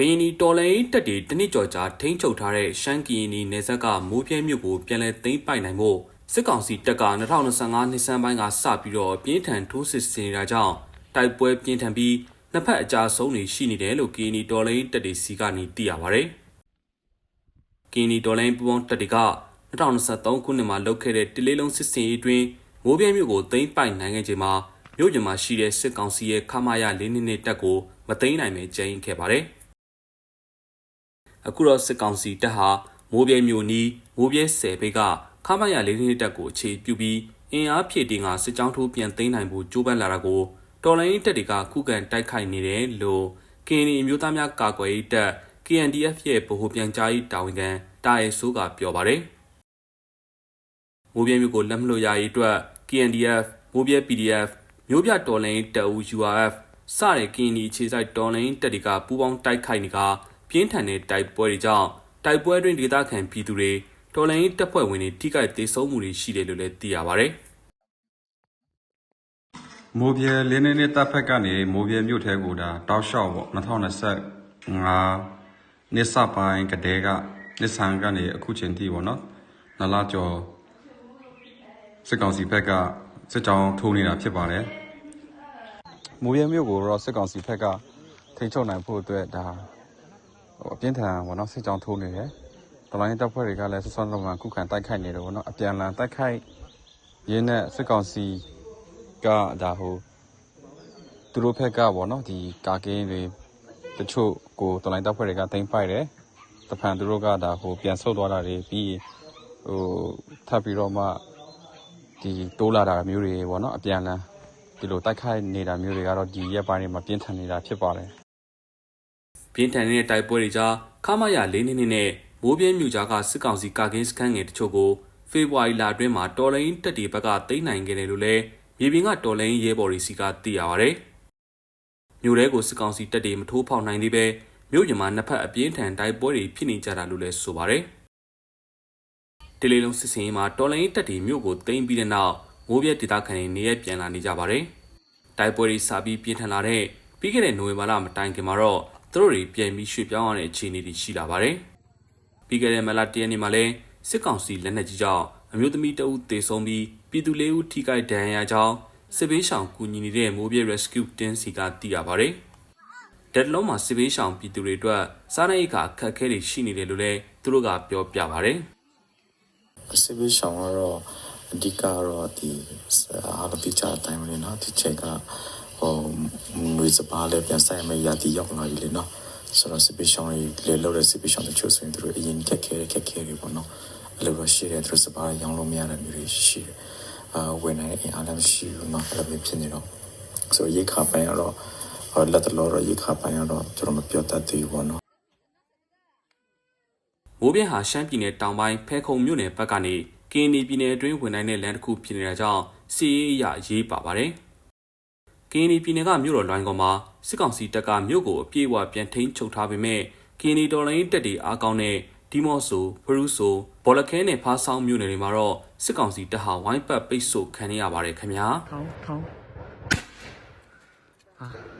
ကရင်နီတော်လိုင်းတက်တီတနစ်ကျော်ကြာထိန်းချုပ်ထားတဲ့ရှမ်းကရင်နီနယ်စပ်ကမိုးပြဲမြို့ကိုပြန်လည်သိမ်းပိုက်နိုင်ဖို့စစ်ကောင်စီတပ်က2025နှစ်ဆန်းပိုင်းကစပြီးတော့ပြင်းထန်ထိုးစစ်ဆင်နေတာကြောင့်တိုက်ပွဲပြင်းထန်ပြီးနှစ်ဖက်အကြဆုံးတွေရှိနေတယ်လို့ကရင်နီတော်လိုင်းတက်တီစီကနေသိရပါဗျ။ကရင်နီတော်လိုင်းပူပေါင်းတက်တီက2023ခုနှစ်မှာလုပ်ခဲ့တဲ့တလေးလုံးစစ်စင်ရေးအတွင်းမိုးပြဲမြို့ကိုသိမ်းပိုက်နိုင်ခဲ့ချိန်မှာမြို့ပြင်မှာရှိတဲ့စစ်ကောင်စီရဲ့ခမာရ၄နှစ်နှစ်တပ်ကိုမသိမ်းနိုင်ပဲကျင်းခဲ့ပါတယ်။ အခုတော့စစ်ကောင်စီတပ်ဟာမိုးပြဲမြို့နီးမိုးပြဲဆယ်ဘိတ်ကခမရလေးနှစ်တပ်ကိုအခြေပြုပြီးအင်အားဖြည့်တင်ကစစ်ကြောင်းထိုးပြန်သိမ်းနိုင်ဖို့ကြိုးပမ်းလာတာကိုတော်လိုင်းတပ်တွေကခုခံတိုက်ခိုက်နေတယ်လို့ KNY အမျိုးသားများကာကွယ်ရေးတပ် KNDF ရဲ့ဗဟိုပြန်ကြားရေးတာဝန်ခံတာရဲဆိုးကပြောပါတယ်။မိုးပြဲမြို့ကိုလက်မလို့ရရေးအတွက် KNDF မိုးပြဲ PDF မြို့ပြတော်လိုင်းတပ်ဦး URF စတဲ့ KNY အခြေစိုက်တော်လိုင်းတပ်တွေကပူးပေါင်းတိုက်ခိုက်နေက ပြင်းထန်တဲ့တိုက်ပွဲတွေကြောင့်တိုက်ပွဲတွင်ဒေသခံပြည်သူတွေတော်လိုင်းတပ်ဖွဲ့ဝင်တွေထိခိုက်ဒေဆုံးမှုတွေရှိတယ်လို့လည်းသိရပါဗျ။မိုးပြဲလင်းနေနေတပ်ဖက်ကနေမိုးပြဲမြို့ထဲကိုဒါတောက်လျှောက်ပေါ့2025နှစ်စပိုင်းကတည်းကနှစ်ဆန်ကနေအခုချိန်ထိပေါ့နော်နလာကျော်စစ်ကောင်စီဘက်ကစစ်ကြောင်းထိုးနေတာဖြစ်ပါတယ်မိုးပြဲမြို့ကိုတော့စစ်ကောင်စီဘက်ကထိန်းချုပ်နိုင်ဖို့အတွက်ဒါဟို အပြင်းထန်ပေါ့နော်စစ်ကြောင်းထိုးနေတယ်တလိုင်းတပ်ဖွဲ့တွေကလည်းဆွဆွလုံးကခုခံတိုက်ခိုက်နေတယ်ပေါ့နော်အပြန်အလှန်တိုက်ခိုက်ရင်းနဲ့စစ်ကောင်စီကဒါဟိုသူတို့ဘက်ကပေါ့နော်ဒီကာကင်းတွေတချို့ကိုတော်လိုင်းတပ်ဖွဲ့တွေကတင်ပိုက်တယ်တဖန်သူတို့ကဒါဟိုပြန်ဆုတ်သွားတာတွေပြီးဟိုထပ်ပြီးတော့မှဒီတိုးလာတာမျိုးတွေပေါ့နော်အပြန်လန်းဒီလိုတိုက်ခိုက်နေတာမျိုးတွေကတော့ဒီရက်ပိုင်းတွေမှာပြင်းထန်နေတာဖြစ်ပါတယ် ပြင်းထန်တဲ့တိုက်ပွဲတွေကြားခမာရ၄နှစ်နှစ်နဲ့မိုးပြင်းမြို့ကြားကစစ်ကောင်စီကာကင်းစခန်းငယ်တချို့ကိုဖေဖော်ဝါရီလအတွင်းမှာတော်လိုင်းတပ်တွေဘက်ကသိမ်းနိုင်ခဲ့တယ်လို့လည်းမြေပြင်ကတော်လိုင်းရဲဘော်တွေစီကသိရပါဗျ။မြို့ထဲကိုစစ်ကောင်စီတပ်တွေမထိုးဖောက်နိုင်သေးပဲမြို့ပြင်မှာနှစ်ဖက်အပြင်းထန်တိုက်ပွဲတွေဖြစ်နေကြတာလို့လည်းဆိုပါတယ်။တလီလုံးစစ်စင်ရေးမှာတော်လိုင်းတပ်တွေမြို့ကိုသိမ်းပြီးတဲ့နောက်မိုးပြဲဒေသခံတွေနေရပြန်လာနေကြပါတယ်။တိုက်ပွဲတွေစပြီးပြင်းထန်လာတဲ့ပြီးခဲ့တဲ့နိုဝင်ဘာလမတိုင်ခင်မှာတော့ သူတို့တွေပြန်ပြီးရွှေ့ပြောင်းရတဲ့အခြေအနေတွေရှိလာပါတယ်။ပြီးခဲ့တဲ့မလတရနေ့မှာလည်းစစ်ကောင်စီလက်နက်ကြီးကြောင့်အမျိုးသမီးတအုပ်တေဆုံးပြီးပြည်သူလေးဦးထိခိုက်ဒဏ်ရာရကြောင်းစစ်ဘေးရှောင်ကူညီနေတဲ့မိုးပြဲ Rescue တင်းစီကသိရပါတယ်။တက်လုံးမှာစစ်ဘေးရှောင်ပြည်သူတွေအတွက်စားနပ်ရိက္ခာအခက်အခဲတွေရှိနေတယ်လို့လည်းသူတို့ကပြောပြပါတယ်။စစ်ဘေးရှောင်ကတော့အဓိကကတော့ဒီအားလုံးသိကြတဲ့အတိုင်းပဲလေနော်ဒီချက်ကဟို ငွေစပါးလည်းပြန်ဆိုင်မဲ့ရာတီရောက်လာပြီလေနော်ဆိုတော့စစ်ဘေးရှောင်ကြီးလေလောက်တဲ့စစ်ဘေးရှောင်တချို့ဆိုရင်သူတို့အရင်ခက်ခဲခက်ခဲတွေပေါ့နော်အဲ့လိုပဲရှိတယ်သူတို့စပါးရောင်းလို့မရတဲ့မျိုးတွေရှိတယ်အာဝင်နေတဲ့အင်အားလည်းမရှိဘူးနော်အဲ့လိုမျိုးဖြစ်နေတော့ဆိုရိတ်ခါပိုင်းကတော့ဟိုလက်တလောတော့ရိတ်ခါပိုင်းကတော့ကျွန်တော်မပြောတတ်သေးဘူးပေါ့နော်မိုးပြင်းဟာရှမ်းပြည်နယ်တောင်ပိုင်းဖဲခုံမြို့နယ်ဘက်ကနေကင်းဒီပြည်နယ်အတွင်းဝင်နိုင်တဲ့လမ်းတစ်ခုဖြစ်နေတာကြောင့်စီးရေးအရရေးပါပါတယ်။ ကင်းဒီပြည်နယ်ကမြို့တော်လွိုင်းကောင်မှာစစ်ကောင်စီတပ်ကမြို့ကိုအပြည့်အဝပြန်ထိန်းချုပ်ထားပေမဲ့ကင်းဒီတော်လိုင်းတပ်တွေအားကောင်းတဲ့ဒီမော့ဆိုဖရူးဆိုဘော်လခဲနဲ့ဖားဆောင်မြို့နယ်တွေမှာတော့စစ်ကောင်စီတပ်ဟာဝိုင်းပတ်ပိတ်ဆို့ခံရပါတယ်ခင်ဗျာ။ထောင်းထောင်းဟာ